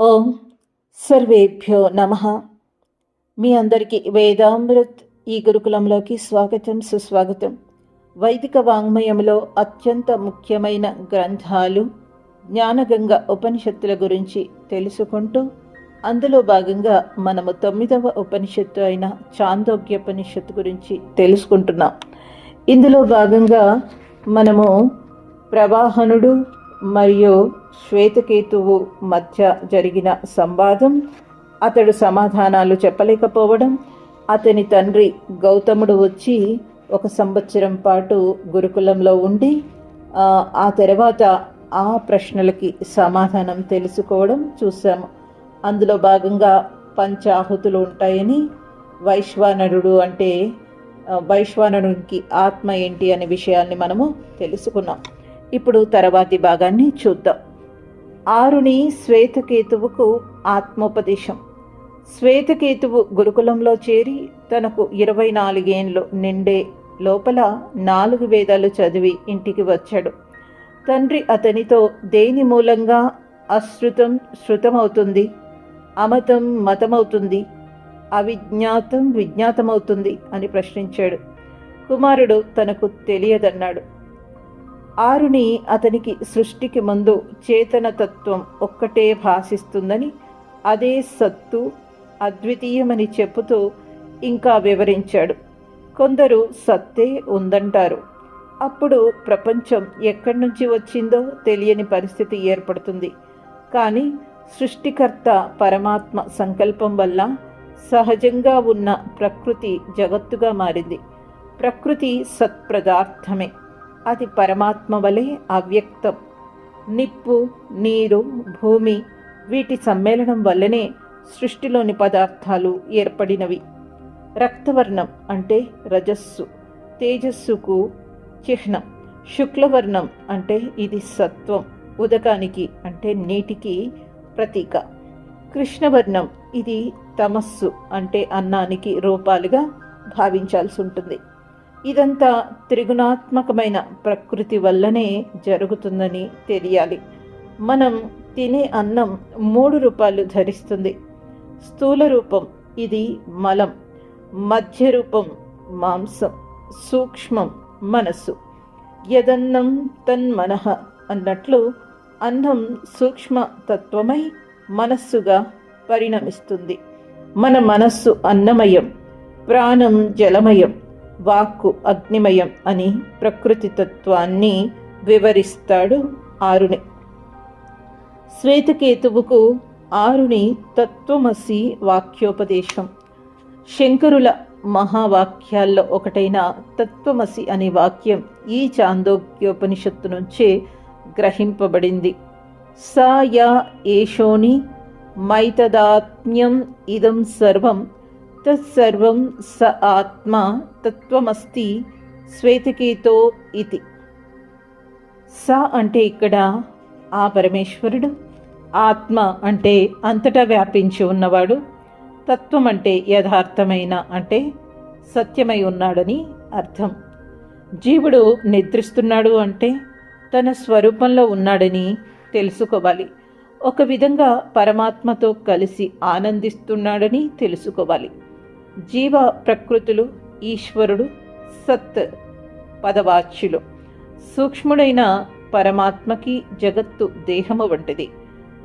ఓం సర్వేభ్యో నమ. మీ అందరికీ వేదామృత్ ఈ గురుకులంలోకి స్వాగతం సుస్వాగతం. వైదిక వాంగ్మయంలో అత్యంత ముఖ్యమైన గ్రంథాలు జ్ఞానగంగ ఉపనిషత్తుల గురించి తెలుసుకుంటూ అందులో భాగంగా మనము తొమ్మిదవ ఉపనిషత్తు అయిన చాందోగ్యోపనిషత్తు గురించి తెలుసుకుంటున్నాం. ఇందులో భాగంగా మనము ప్రవాహనుడు మరియు శ్వేతకేతువు మధ్య జరిగిన సంవాదం అతడు సమాధానాలు చెప్పలేకపోవడం అతని తండ్రి గౌతముడు వచ్చి ఒక సంవత్సరం పాటు గురుకులంలో ఉండి ఆ, తర్వాత ఆ ప్రశ్నలకి సమాధానం తెలుసుకోవడం చూసాము అందులో భాగంగా పంచాహుతులు ఉంటాయని వైశ్వానరుడు అంటే వైశ్వానరునికి ఆత్మ ఏంటి అనే విషయాన్ని మనము తెలుసుకున్నాం. ఇప్పుడు తర్వాతి భాగాన్ని చూద్దాం. ఆరుని శ్వేతకేతువుకు ఆత్మోపదేశం. శ్వేతకేతువు గురుకులంలో చేరి తనకు ఇరవై నాలుగేండ్లు నిండే లోపల నాలుగు వేదాలు చదివి ఇంటికి వచ్చాడు. తండ్రి అతనితో దేని మూలంగా అశ్రుతం శృతమవుతుంది? అమతం మతమవుతుంది? అవిజ్ఞాతం విజ్ఞాతమవుతుంది? అని ప్రశ్నించాడు. కుమారుడు తనకు తెలియదన్నాడు. ఆరుని అతనికి సృష్టికి ముందు చేతనతత్వం ఒక్కటే భాసిస్తుందని అదే సత్తు అద్వితీయమని చెప్పుతూ ఇంకా వివరించాడు. కొందరు సత్తే ఉందంటారు. అప్పుడు ప్రపంచం ఎక్కడి నుంచి వచ్చిందో తెలియని పరిస్థితి ఏర్పడుతుంది. కానీ సృష్టికర్త పరమాత్మ సంకల్పం వల్ల సహజంగా ఉన్న ప్రకృతి జగత్తుగా మారింది. ప్రకృతి సత్ప్రదార్థమే. అది పరమాత్మ వలె అవ్యక్తం. నిప్పు నీరు భూమి వీటి సమ్మేళనం వల్లనే సృష్టిలోని పదార్థాలు ఏర్పడినవి. రక్తవర్ణం అంటే రజస్సు తేజస్సుకు చిహ్నం. శుక్లవర్ణం అంటే ఇది సత్వం ఉదకానికి అంటే నీటికి ప్రతీక. కృష్ణవర్ణం ఇది తమస్సు అంటే అన్నానికి రూపాలుగా భావించాల్సి ఉంటుంది. ఇదంతా త్రిగుణాత్మకమైన ప్రకృతి వల్లనే జరుగుతుందని తెలియాలి. మనం తినే అన్నం మూడు రూపాలు ధరిస్తుంది. స్థూల రూపం ఇది మలం మధ్య రూపం మాంసం సూక్ష్మం మనస్సు. యదన్నం తన్మనః అన్నట్లు అన్నం సూక్ష్మ తత్వమై మనస్సుగా పరిణమిస్తుంది. మన మనస్సు అన్నమయం ప్రాణం జలమయం. వాక్కు అగ్నిమయం అని ప్రకృతి తత్వాన్ని వివరిస్తాడు ఆరుని. శ్వేతకేతువుకు ఆరుని తత్వమసి వాక్యోపదేశం. శంకరుల మహావాక్యాల్లో ఒకటైన తత్వమసి అనే వాక్యం ఈ చాందోగ్యోపనిషత్తు నుంచే గ్రహింపబడింది. సా యా ఏషోని మైతదాత్మ్యం ఇదం సర్వం తత్సర్వం స ఆత్మ తత్వమస్తి శ్వేతకేతో ఇది స అంటే ఇక్కడ ఆ పరమేశ్వరుడు ఆత్మ అంటే అంతటా వ్యాపించి ఉన్నవాడు తత్వం అంటే యథార్థమైన అంటే సత్యమై ఉన్నాడని అర్థం. జీవుడు నిద్రిస్తున్నాడు అంటే తన స్వరూపంలో ఉన్నాడని తెలుసుకోవాలి. ఒక విధంగా పరమాత్మతో కలిసి ఆనందిస్తున్నాడని తెలుసుకోవాలి. జీవ ప్రకృతులు ఈశ్వరుడు సత్ పదవాచ్యులు. సూక్ష్ముడైన పరమాత్మకి జగత్తు దేహము వంటిది.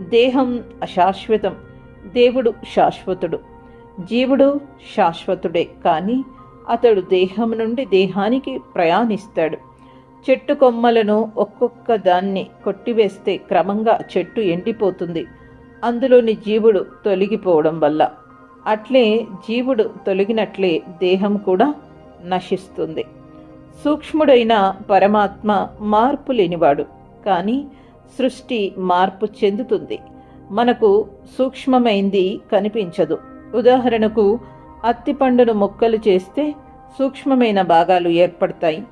దేహం అశాశ్వతం. దేవుడు శాశ్వతుడు. జీవుడు శాశ్వతుడే కానీ అతడు దేహం నుండి దేహానికి ప్రయాణిస్తాడు. చెట్టు కొమ్మలను ఒక్కొక్క దాన్ని కొట్టివేస్తే క్రమంగా చెట్టు ఎండిపోతుంది. అందులోని జీవుడు తొలగిపోవడం వల్ల అట్లే జీవుడు తొలగినట్లే దేహం కూడా నశిస్తుంది. సూక్ష్ముడైన పరమాత్మ మార్పు లేనివాడు కానీ సృష్టి మార్పు చెందుతుంది. మనకు సూక్ష్మమైంది కనిపించదు. ఉదాహరణకు అత్తిపండును ముక్కలు చేస్తే సూక్ష్మమైన భాగాలు ఏర్పడతాయి.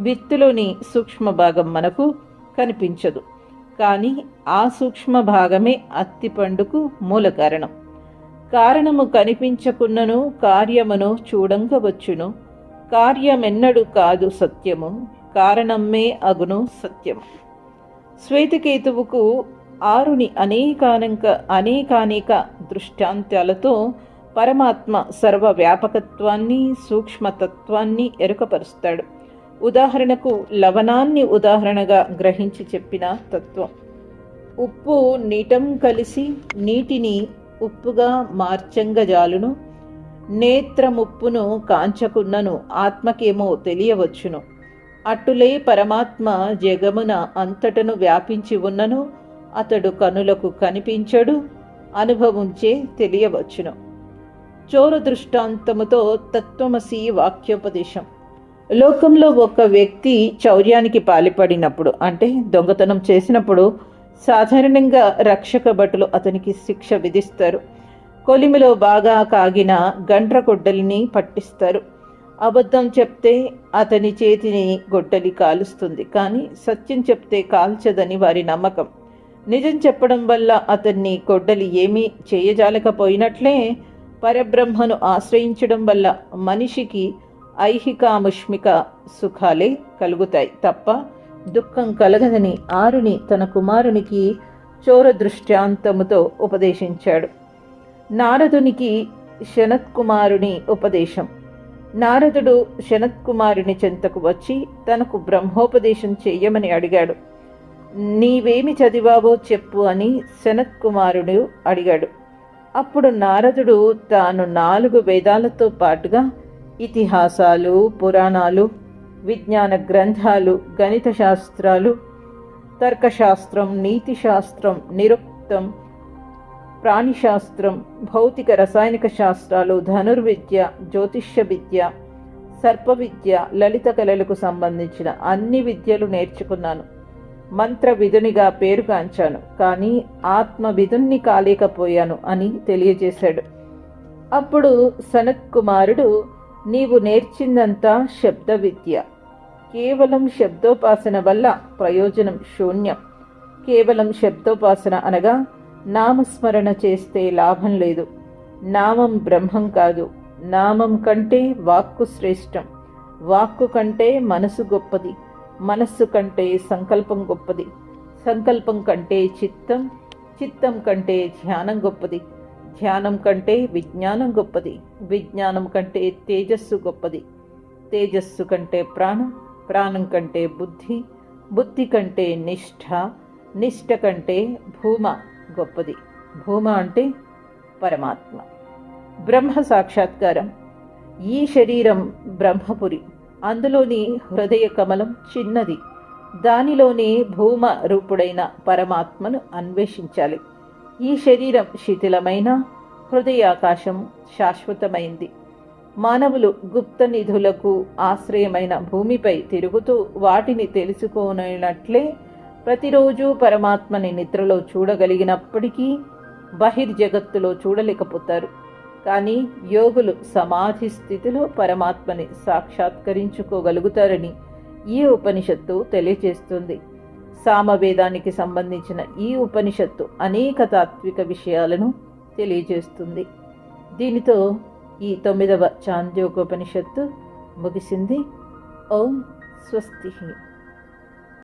విత్తులోని సూక్ష్మ భాగం మనకు కనిపించదు. కానీ ఆ సూక్ష్మ భాగమే అత్తిపండుకు మూల కారణం కారణము కనిపించకున్నను కార్యమును చూడంగవచ్చును. కార్యమెన్నడు కాదు సత్యము కారణమ్మే అగును సత్యము. శ్వేతకేతువుకు ఆరుని అనేకానంక అనేకానేక దృష్టాంతాలతో పరమాత్మ సర్వవ్యాపకత్వాన్ని సూక్ష్మతత్వాన్ని ఎరుకపరుస్తాడు. ఉదాహరణకు లవణాన్ని ఉదాహరణగా గ్రహించి చెప్పిన తత్వం. ఉప్పు నీటం కలిసి నీటిని ఉప్పుగా మార్చంగజాలును నేత్రముప్పును కాంచకున్నను ఆత్మకేమో తెలియవచ్చును. అట్టులే పరమాత్మ జగమున అంతటను వ్యాపించి ఉన్నను అతడు కనులకు కనిపించడు అనుభవించే తెలియవచ్చును. చోర దృష్టాంతముతో తత్వమసి వాక్యోపదేశం. లోకంలో ఒక వ్యక్తి చౌర్యానికి పాల్పడినప్పుడు అంటే దొంగతనం చేసినప్పుడు సాధారణంగా రక్షక భటులు అతనికి శిక్ష విధిస్తారు. కొలిమిలో బాగా కాగిన గండ్ర గొడ్డలిని పట్టిస్తారు. అబద్ధం చెప్తే అతని చేతిని గొడ్డలి కాలుస్తుంది. కానీ సత్యం చెప్తే కాల్చదని వారి నమ్మకం. నిజం చెప్పడం వల్ల అతన్ని గొడ్డలి ఏమీ చేయజాలకపోయినట్లే పరబ్రహ్మను ఆశ్రయించడం వల్ల మనిషికి ఐహికాముష్మిక సుఖాలే కలుగుతాయి తప్ప దుఃఖం కలగదని ఆరుని తన కుమారునికి చోర దృష్టాంతముతో ఉపదేశించాడు. నారదునికి శనత్కుమారుని ఉపదేశం. నారదుడు శనత్కుమారుని చెంతకు వచ్చి తనకు బ్రహ్మోపదేశం చెయ్యమని అడిగాడు. నీవేమి చదివావో చెప్పు అని శనత్కుమారుడు అడిగాడు. అప్పుడు నారదుడు తాను నాలుగు వేదాలతో పాటుగా ఇతిహాసాలు పురాణాలు విజ్ఞాన గ్రంథాలు గణిత శాస్త్రాలు తర్కశాస్త్రం నీతి శాస్త్రం నిరుక్తం ప్రాణిశాస్త్రం భౌతిక రసాయనిక శాస్త్రాలు ధనుర్విద్య జ్యోతిష్య విద్య సర్ప విద్య లలిత కళలకు సంబంధించిన అన్ని విద్యలు నేర్చుకున్నాను. మంత్ర విధునిగా పేరుగాంచాను కానీ ఆత్మ విధుణ్ణి కాలేకపోయాను అని తెలియజేశాడు. అప్పుడు సనత్ కుమారుడు నీవు నేర్చిందంతా శబ్ద విద్య కేవలం శబ్దోపాసన వల్ల ప్రయోజనం శూన్యం. కేవలం శబ్దోపాసన అనగా నామస్మరణ చేస్తే లాభం లేదు. నామం బ్రహ్మం కాదు. నామం కంటే వాక్కు శ్రేష్టం. వాక్కు కంటే మనసు గొప్పది. మనస్సు కంటే సంకల్పం గొప్పది. సంకల్పం కంటే చిత్తం చిత్తం కంటే ధ్యానం గొప్పది. ధ్యానం కంటే విజ్ఞానం గొప్పది. విజ్ఞానం కంటే తేజస్సు గొప్పది. తేజస్సు కంటే ప్రాణం ప్రాణం కంటే బుద్ధి బుద్ధి కంటే నిష్ఠ నిష్ఠ కంటే భూమ గొప్పది. భూమ అంటే పరమాత్మ. బ్రహ్మ సాక్షాత్కారం. ఈ శరీరం బ్రహ్మపురి. అందులోని హృదయ కమలం చిన్నది. దానిలోనే భూమ రూపుడైన పరమాత్మను అన్వేషించాలి. ఈ శరీరం శిథిలమైన హృదయాకాశం శాశ్వతమైంది. మానవులు గుప్త నిధులకు ఆశ్రయమైన భూమిపై తిరుగుతూ వాటిని తెలుసుకోనట్లే ప్రతిరోజు పరమాత్మని నిద్రలో చూడగలిగినప్పటికీ బహిర్జగత్తులో చూడలేకపోతారు. కానీ యోగులు సమాధి స్థితిలో పరమాత్మని సాక్షాత్కరించుకోగలుగుతారని ఈ ఉపనిషత్తు తెలియజేస్తుంది. సామవేదానికి సంబంధించిన ఈ ఉపనిషత్తు అనేక తాత్విక విషయాలను తెలియజేస్తుంది. దీనితో ఈ తొమ్మిదవ చాంద్యోగోపనిషత్తు ముగిసింది. ఓం స్వస్తి